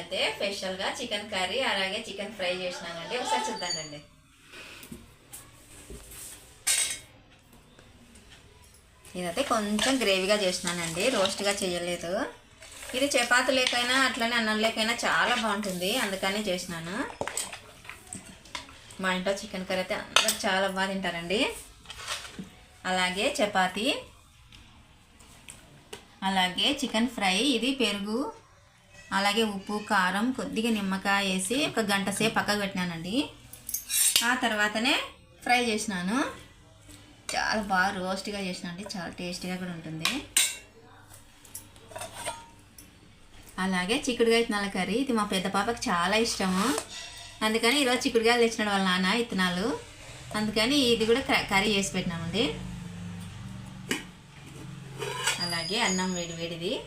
అయితే స్పెషల్గా chicken curry అలాగే చికెన్ ఫ్రై చేసినానండి. ఒకసారి చూద్దానండి ఇదైతే కొంచెం గ్రేవీగా చేసినానండి. రోస్ట్గా చేయలేదు. ఇది చపాతి లేకైనా అట్లనే అన్నం లేకైనా చాలా బాగుంటుంది. అందుకని చేసినాను. మా ఇంట్లో చికెన్ కర్రీ అయితే అందరూ చాలా బాగా తింటారండి. అలాగే చపాతి అలాగే చికెన్ ఫ్రై. ఇది పెరుగు అలాగే ఉప్పు కారం కొద్దిగా నిమ్మకాయ వేసి ఒక గంట సేపు పక్కకు పెట్టినానండి. ఆ తర్వాతనే ఫ్రై చేసినాను. చాలా బాగా రోస్ట్గా చేసినానండి. చాలా టేస్టీగా కూడా ఉంటుంది. అలాగే చిక్కుడుగా ఇత్తనాల కర్రీ. ఇది మా పెద్ద పాపకి చాలా ఇష్టము. అందుకని ఈరోజు చిక్కుడుగాయలు తెచ్చినాడు వాళ్ళ నాన్న ఇత్తనాలు. అందుకని ఇది కూడా కర్రీ చేసి పెట్టినామండి. అలాగే అన్నం వేడి వేడిది.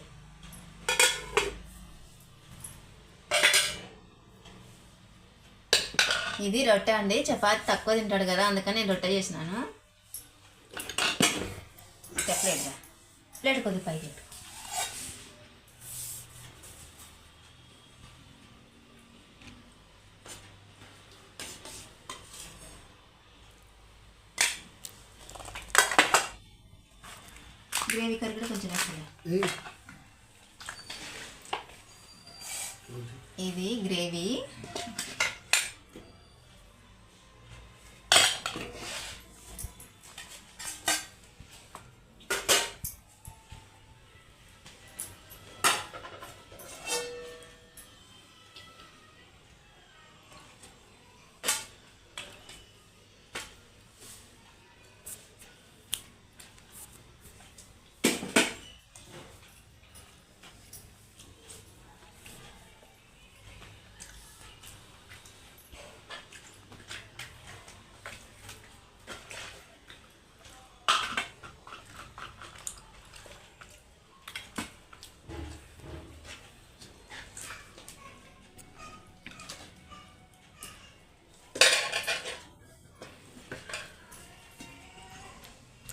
ఇది రొట్టె అండి చపాతి తక్కువ తింటాడు కదా అందుకని నేను రొట్టె చేసినాను ఇంకా ప్లేట్. ప్లేట్ కొద్ది పైకి పెట్టు. గ్రేవీ కర్రీ కూడా కొంచెం. ఇది గ్రేవీ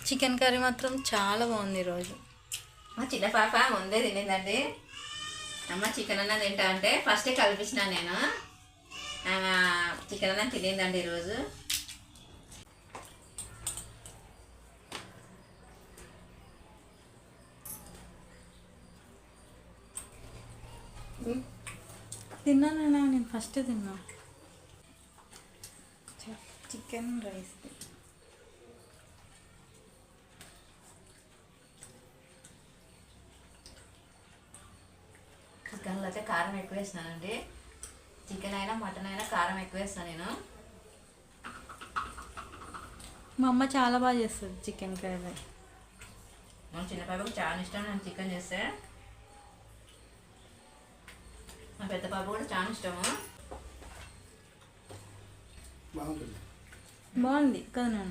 చికెన్ కర్రీ మాత్రం చాలా బాగుంది ఈరోజు. మా చిన్న పాప ముందే తినిందండి. అమ్మ చికెన్ అన్న తింటా అంటే ఫస్టే కల్పించిన నేను. ఆమె చికెన్ అన్న తినిందండి ఈరోజు. తిన్నానన్నా నేను ఫస్ట్ తిన్నా. చికెన్ రైస్ చికెన్లో అయితే కారం ఎక్కువ వేసినానండి. చికెన్ అయినా మటన్ అయినా కారం ఎక్కువ వేస్తాను నేను. మా అమ్మ చాలా బాగా చేస్తుంది చికెన్ కర్రీ మా చిన్న పాపకు చాలా ఇష్టం నేను చికెన్ చేస్తే. మా పెద్ద పాప కూడా చాలా ఇష్టము. బాగుంది కదా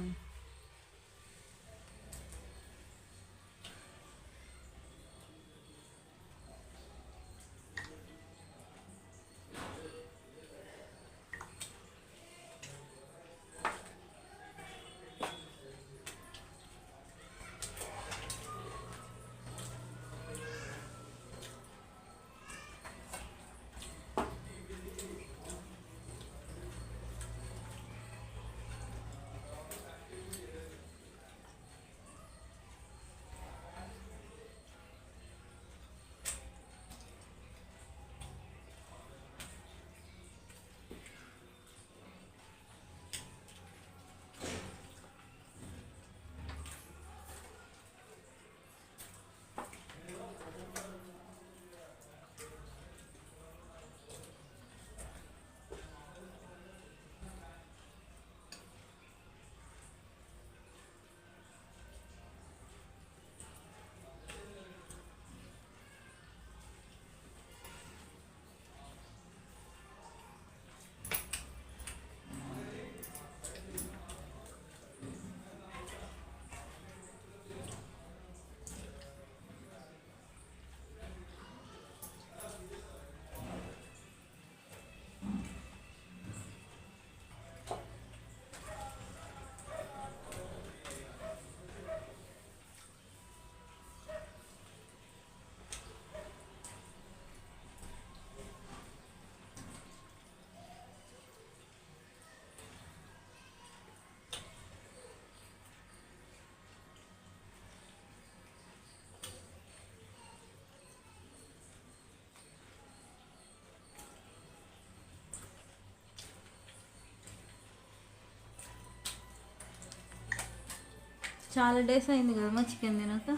చాలా డేస్ అయింది కదా మా చికెన్ తినక?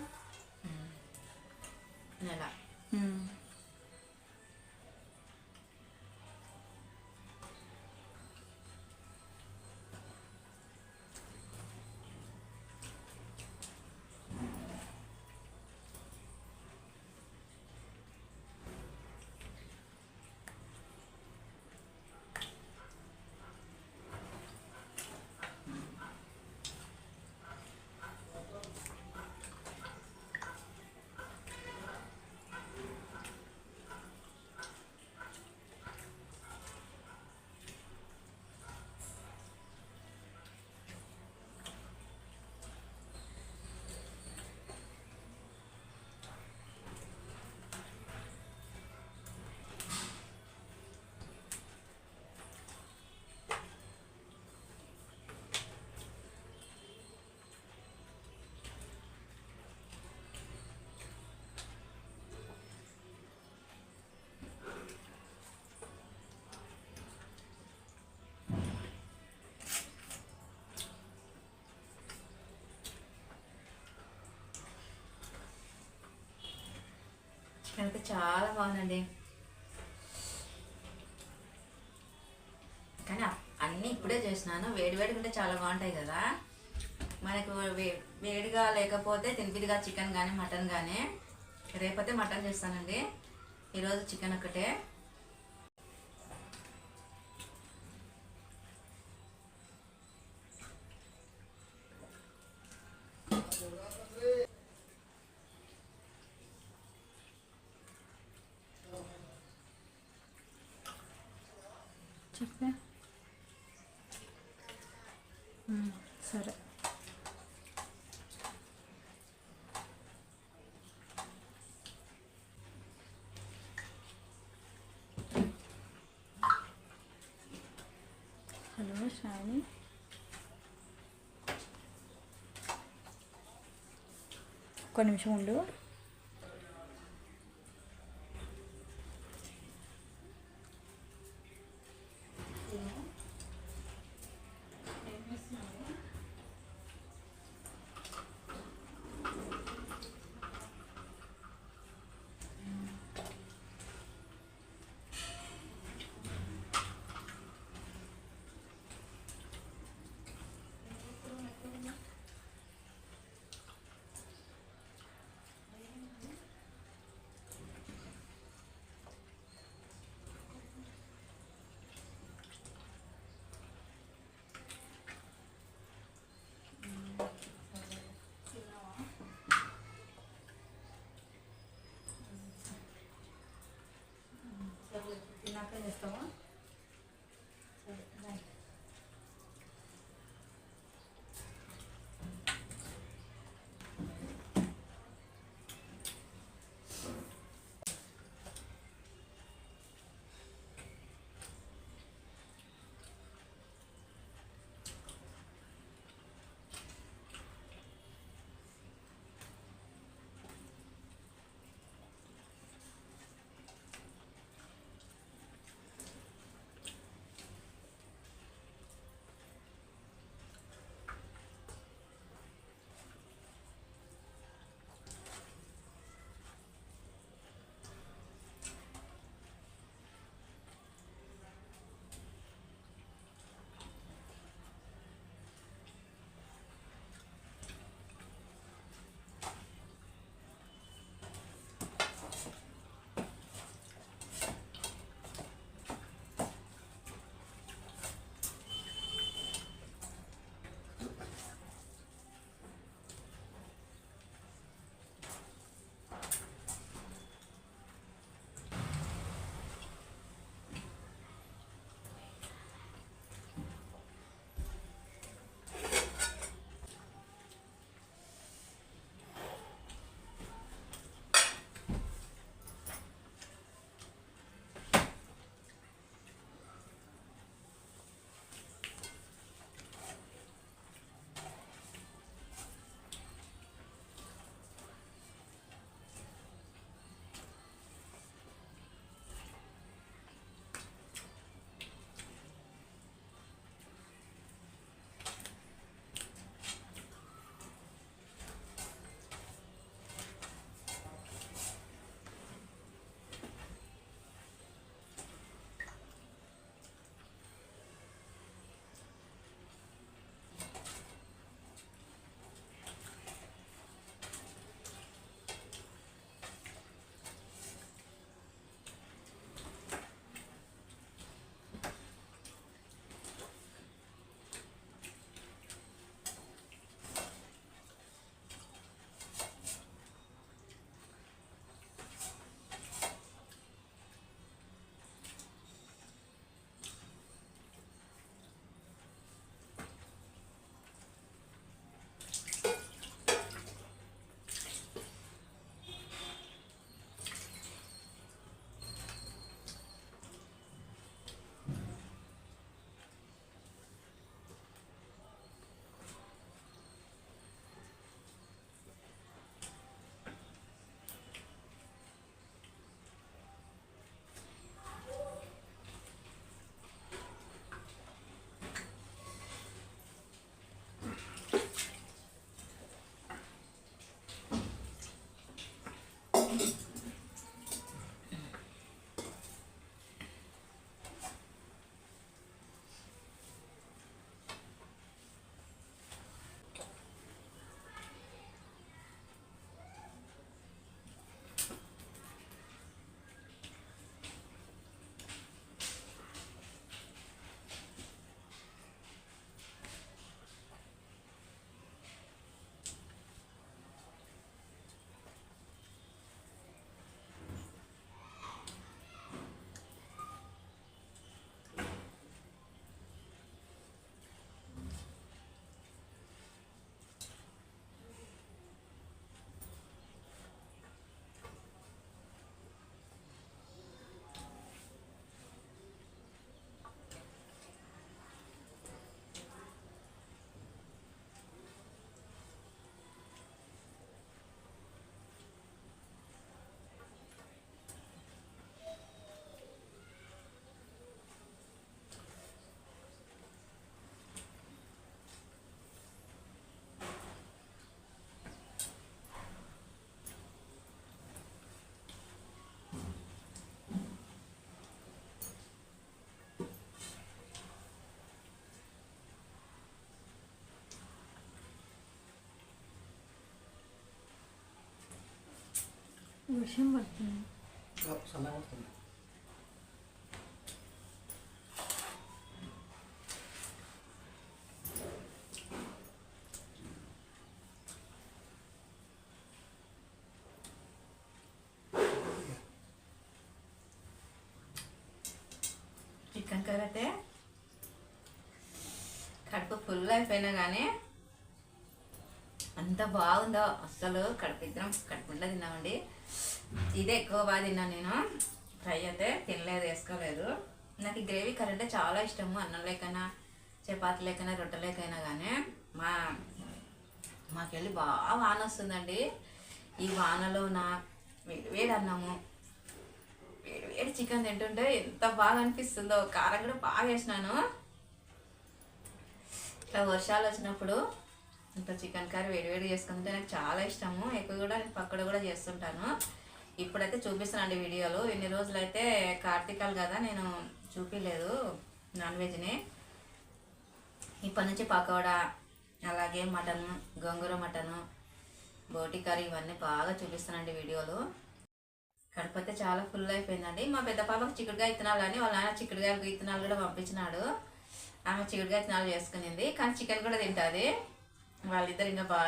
అంటే చాలా బాగుందండి. కానీ అన్నీ ఇప్పుడే చేసినాను. వేడివేడి ఉంటే చాలా బాగుంటాయి కదా. మనకు వేడిగా లేకపోతే తినిపిదిగా చికెన్ కానీ మటన్ కానీ రేపైతే మటన్ చేస్తానండి. ఈరోజు చికెన్ ఒక్కటే. చెప్పే? సరే. హలో షాని ఒక్క నిమిషం ఉండు. తిన్నాక చేస్తావా వర్షం పడుతుంది. చికెన్ కర్రీ అయితే కడుపు ఫుల్ అయిపోయినా కానీ అంత బాగుందో అస్సలు కడుపు కడుపులో తిన్నామండి. ఇదే ఎక్కువ బాగా తిన్నాను నేను. ఫ్రై అయితే తినలేదు వేసుకోలేదు. నాకు ఈ గ్రేవీ కర్రీ అంటే చాలా ఇష్టము. అన్నం లేకైనా చపాతీ లేకైనా రొట్టె లేకైనా కానీ మా మాకెళ్ళి బాగా వాన వస్తుందండి. ఈ వానలో నా వేడి వేడి అన్నము వేడి వేడి చికెన్ తింటుంటే ఎంత బాగా అనిపిస్తుందో. కారం కూడా బాగా వేసినాను. ఇట్లా వర్షాలు వచ్చినప్పుడు ఇంత చికెన్ కర్రీ వేడివేడి చేసుకుంటే నాకు చాలా ఇష్టము. ఎక్కువ కూడా పక్కడ కూడా చేస్తుంటాను. ఇప్పుడైతే చూపిస్తానండి వీడియోలు. ఇన్ని రోజులు అయితే కార్తీకాలు కదా నేను చూపించలేదు నాన్ వెజ్ని. ఇప్పటి నుంచి పకోడా అలాగే మటన్ గొంగూర మటను బోటి కర్రీ ఇవన్నీ బాగా చూపిస్తానండి వీడియోలు. కడుపు అయితే చాలా ఫుల్ అయిపోయిందండి. మా పెద్ద పాపకు చిక్కుడుగా ఇత్తనాలు అని వాళ్ళ నాన్న చిక్కుడుగా ఇత్తనాలు కూడా పంపించినాడు. ఆమె చిక్కుడుగా ఇత్తనాలు చేసుకునింది. కానీ చికెన్ కూడా తింటుంది. వాళ్ళిద్దరు ఇంకా బా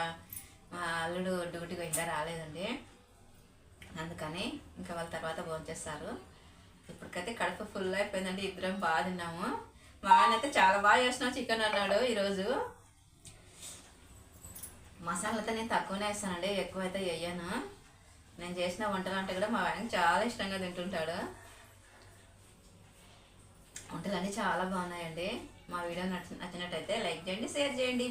మా అల్లుడు డ్యూటీకి ఇంకా రాలేదండి. అందుకని ఇంకా వాళ్ళ తర్వాత భోంచేస్తారు ఇప్పటికైతే కడుపు ఫుల్ అయిపోయిందండి. ఇద్దరం బాగా తిన్నాము. మా ఆయన అయితే చాలా బాగా చేస్తున్నావు చికెన్ అన్నాడు ఈరోజు. మసాలా అయితే నేను తక్కువనే వేస్తానండి ఎక్కువ అయితే వేయను. నేను చేసిన వంటలు అంటే కూడా మా ఆయన చాలా ఇష్టంగా తింటుంటాడు. వంటలు అన్నీ చాలా బాగున్నాయండి. మా వీడియో నచ్చి నచ్చినట్టయితే లైక్ చేయండి షేర్ చేయండి.